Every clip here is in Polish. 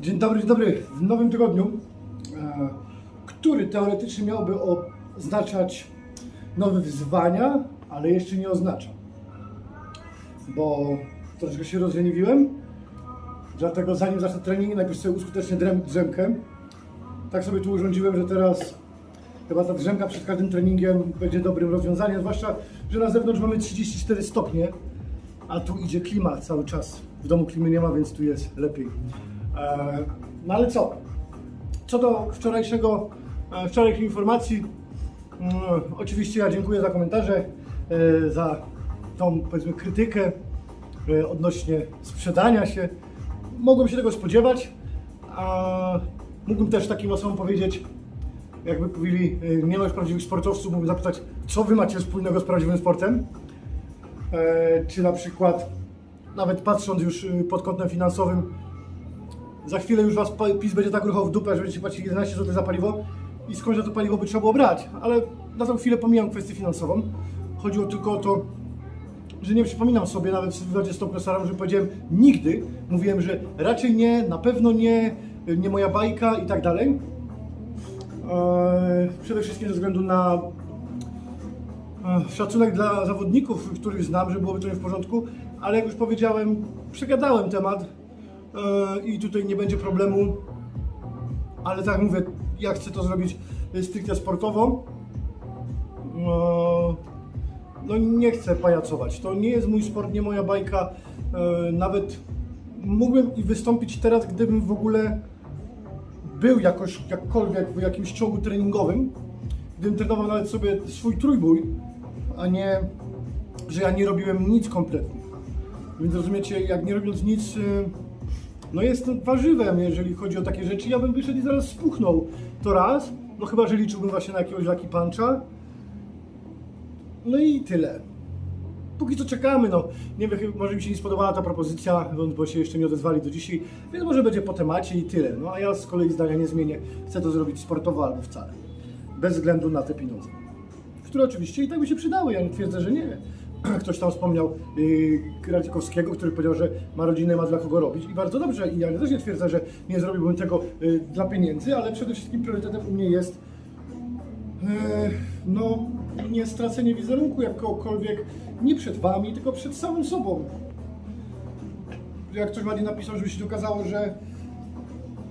Dzień dobry, dzień dobry. W nowym tygodniu, e, który teoretycznie miałby oznaczać nowe wyzwania, ale jeszcze nie oznacza. Bo troszkę się rozleniwiłem, dlatego zanim zacznę trening, najpierw sobie uskutecznię drem- drzemkę. Tak sobie tu urządziłem, że teraz chyba ta drzemka przed każdym treningiem będzie dobrym rozwiązaniem, zwłaszcza, że na zewnątrz mamy 34 stopnie, a tu idzie klimat cały czas. W domu klimy nie ma, więc tu jest lepiej. E, No ale co? Co do wczorajszego, e, wczorajszej informacji, mm, oczywiście ja dziękuję za komentarze, e, za tą powiedzmy krytykę odnośnie sprzedania się. Mogłem się tego spodziewać, a mógłbym też takim osobom powiedzieć, jakby e, nie ma prawdziwych sportowców, mógłbym zapytać, co wy macie wspólnego z prawdziwym sportem? Czy na przykład, nawet patrząc już pod kątem finansowym, za chwilę już was PiS będzie tak ruchał w dupę, że będziecie płacili 11 zł za paliwo i skąd to paliwo by trzeba było brać. Ale na tą chwilę pomijam kwestię finansową. Chodziło tylko o to, że nie przypominam sobie nawet w wywiadzie z tą profesorem, że powiedziałem nigdy. Mówiłem, że raczej nie, na pewno nie, nie moja bajka i tak dalej. Eee, Przede wszystkim ze względu na e, szacunek dla zawodników, których znam, że byłoby to nie w porządku, ale jak już powiedziałem, przegadałem temat i tutaj nie będzie problemu, ale tak mówię, ja chcę to zrobić e, stricte sportowo. E, No nie chcę pajacować, to nie jest mój sport, nie moja bajka, E, nawet mógłbym i wystąpić teraz, gdybym w ogóle był jakoś, jakkolwiek w jakimś ciągu treningowym, gdybym trenował nawet sobie swój trójbój, a nie, że ja nie robiłem nic kompletnie. Więc rozumiecie, jak nie robiąc nic, no jestem warzywem, jeżeli chodzi o takie rzeczy. Ja bym wyszedł i zaraz spuchnął. To raz, no chyba, że liczyłbym właśnie na jakiegoś Lucky Puncha. No i tyle. Póki co czekamy, no. Nie wiem, może mi się nie spodobała ta propozycja, bo się jeszcze nie odezwali do dzisiaj, więc może będzie po temacie i tyle. No a ja z kolei zdania nie zmienię. Chcę to zrobić sportowo albo wcale. Bez względu na te pieniądze. Które oczywiście i tak by się przydały, ja nie twierdzę, że nie. Ktoś tam wspomniał yy, Kralikowskiego, który powiedział, że ma rodzinę, ma dla kogo robić i bardzo dobrze. I ja też nie twierdzę, że nie zrobiłbym tego yy, dla pieniędzy, ale przede wszystkim priorytetem u mnie jest E, no, nie stracenie wizerunku jakkolwiek nie przed wami, tylko przed samym sobą. Jak ktoś ładnie napisał, żeby się dokazało, że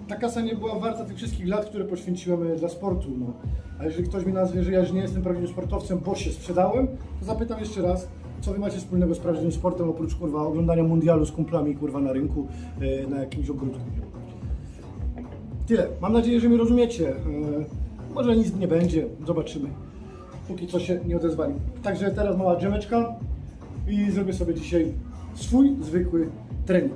ta kasa nie była warta tych wszystkich lat, które poświęciłem e, dla sportu. No. A jeżeli ktoś mi nazwie, że ja już nie jestem prawdziwym sportowcem, bo się sprzedałem, to zapytam jeszcze raz, co wy macie wspólnego z prawdziwym sportem, oprócz kurwa oglądania mundialu z kumplami kurwa na rynku, e, na jakimś ogródku. Tyle. Mam nadzieję, że mnie rozumiecie. E, Może nic nie będzie, zobaczymy. Póki co się nie odezwali. Także teraz mała drzemeczka i zrobię sobie dzisiaj swój zwykły trening.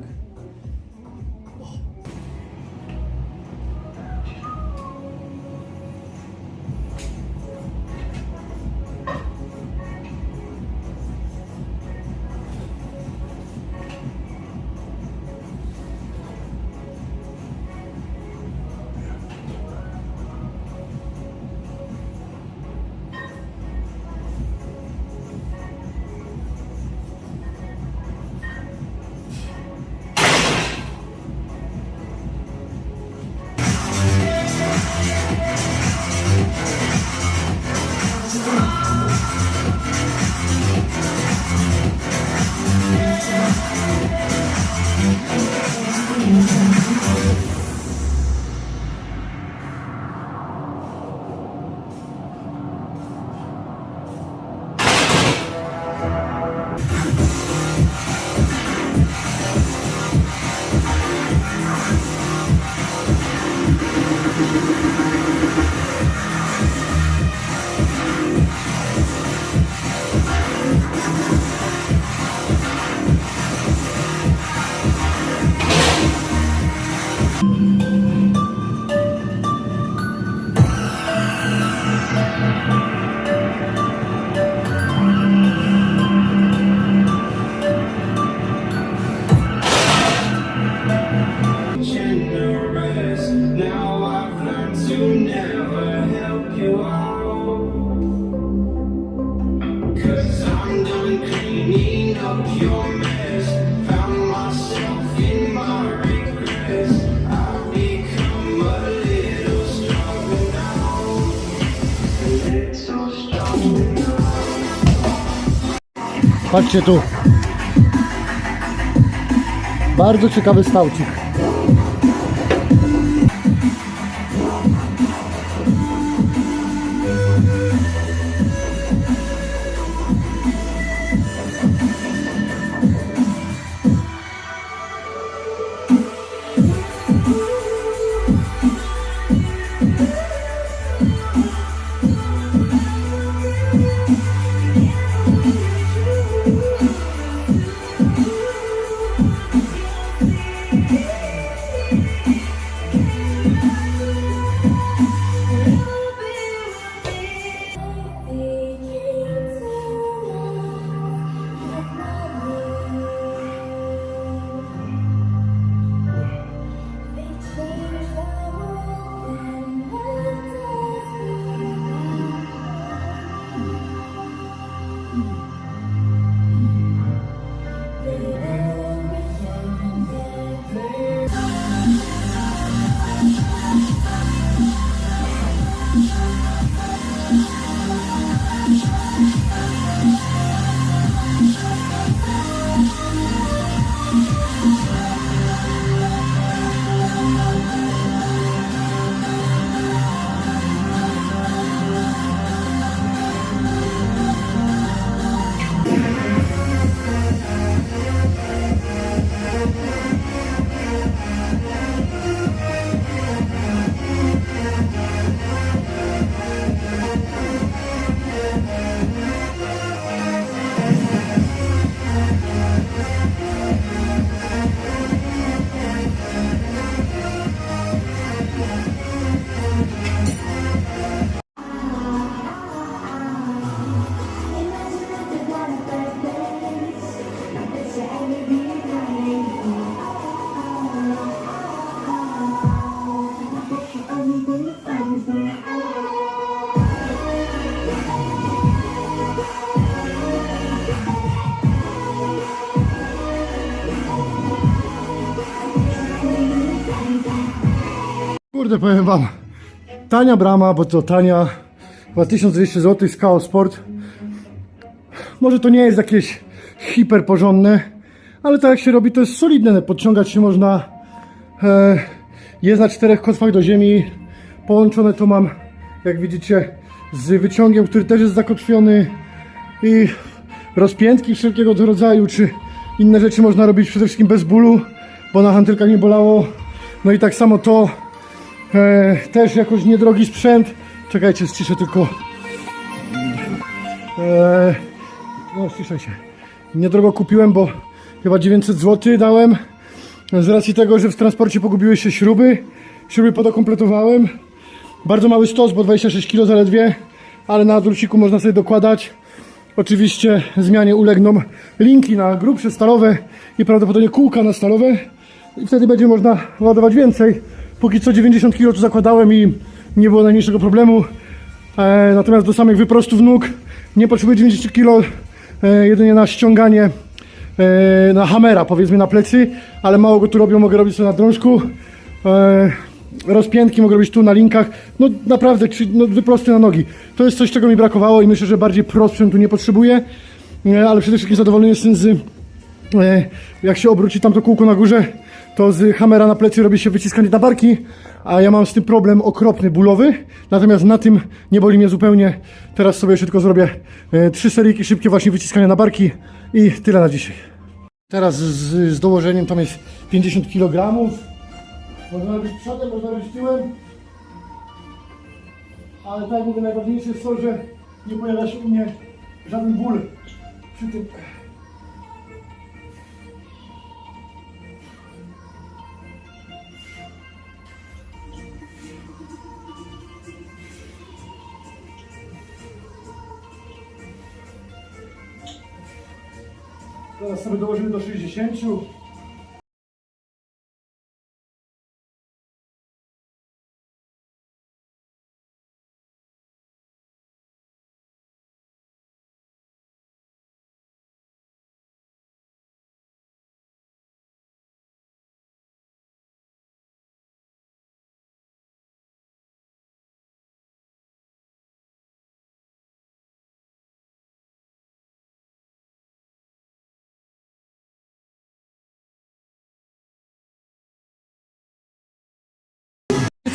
Patrzcie tu. Bardzo ciekawy stałcik. Kurde, powiem wam, tania brama, bo to tania, chyba 1200 zł z KO Sport. Może to nie jest jakieś hiper porządne, ale tak jak się robi, to jest solidne. Podciągać się można. E, jest na czterech kotwach do ziemi. Połączone to mam, jak widzicie, z wyciągiem, który też jest zakotwiony. I rozpiętki wszelkiego rodzaju, czy inne rzeczy można robić przede wszystkim bez bólu, bo na hantylkach nie bolało. No i tak samo to e, też jakoś niedrogi sprzęt. Czekajcie, ściszę tylko. E, no, ściszaj się. Niedrogo kupiłem, bo chyba 900 zł dałem. Z racji tego, że w transporcie pogubiły się śruby. Śruby podokompletowałem. Bardzo mały stos, bo 26 kg zaledwie, ale na druciku można sobie dokładać. Oczywiście zmianie ulegną linki na grubsze stalowe i prawdopodobnie kółka na stalowe. I wtedy będzie można ładować więcej. Póki co 90 kg tu zakładałem i nie było najmniejszego problemu. E, natomiast do samych wyprostów nóg nie potrzebuję 90 kg, e, jedynie na ściąganie e, na hamera, powiedzmy na plecy, ale mało go tu robią, mogę robić sobie na drążku. E, rozpiętki mogę robić tu na linkach. No naprawdę, czy, no, wyprosty na nogi. To jest coś, czego mi brakowało i myślę, że bardziej prost sprzętu nie potrzebuję, e, ale przede wszystkim zadowolony jestem z e, jak się obróci tamto kółko na górze, to z hamera na plecy robi się wyciskanie na barki, a ja mam z tym problem okropny, bólowy. Natomiast na tym nie boli mnie zupełnie. Teraz sobie tylko zrobię e, trzy seryjki szybkie właśnie wyciskania na barki i tyle na dzisiaj. Teraz z, z dołożeniem tam jest 50 kg. Można robić przodem, można robić tyłem. Ale tak jak mówię, najważniejsze jest to, że nie pojawia się u mnie żaden ból przy tym. Teraz sobie dołożymy do 60.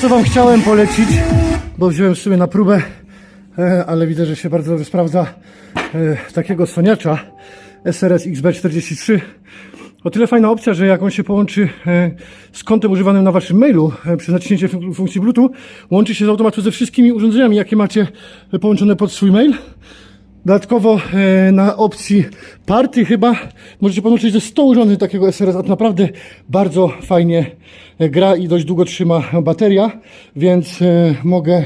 Co Wam chciałem polecić, bo wziąłem sobie na próbę, e, ale widzę, że się bardzo dobrze sprawdza e, takiego soniacza SRS XB43. O tyle fajna opcja, że jak on się połączy e, z kontem używanym na Waszym mailu przez naciśnięcie fun- funkcji Bluetooth, łączy się z automatu ze wszystkimi urządzeniami, jakie macie połączone pod swój mail. Dodatkowo e, na opcji party chyba możecie podłączyć ze 100 urządzeń takiego SRS, a to naprawdę bardzo fajnie e, gra i dość długo trzyma bateria, więc e, mogę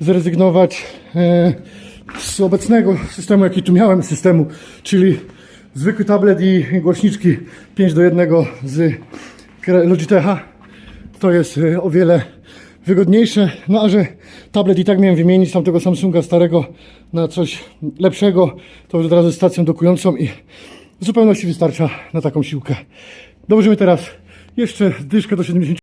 zrezygnować z obecnego systemu, jaki tu miałem, systemu, czyli zwykły tablet i głośniczki 5 do 1 z Logitecha to jest o wiele wygodniejsze. No a że tablet i tak miałem wymienić tamtego Samsunga starego na coś lepszego, to już od razu stacją dokującą i w zupełności wystarcza na taką siłkę. Dołożymy teraz jeszcze dyszkę do 70.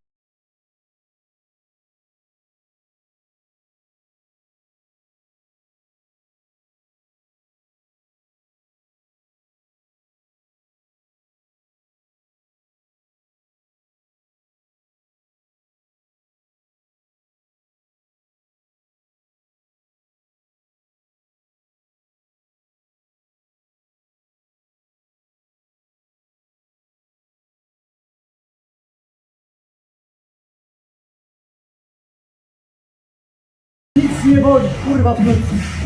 Nic nie boli, kurwa w nocy.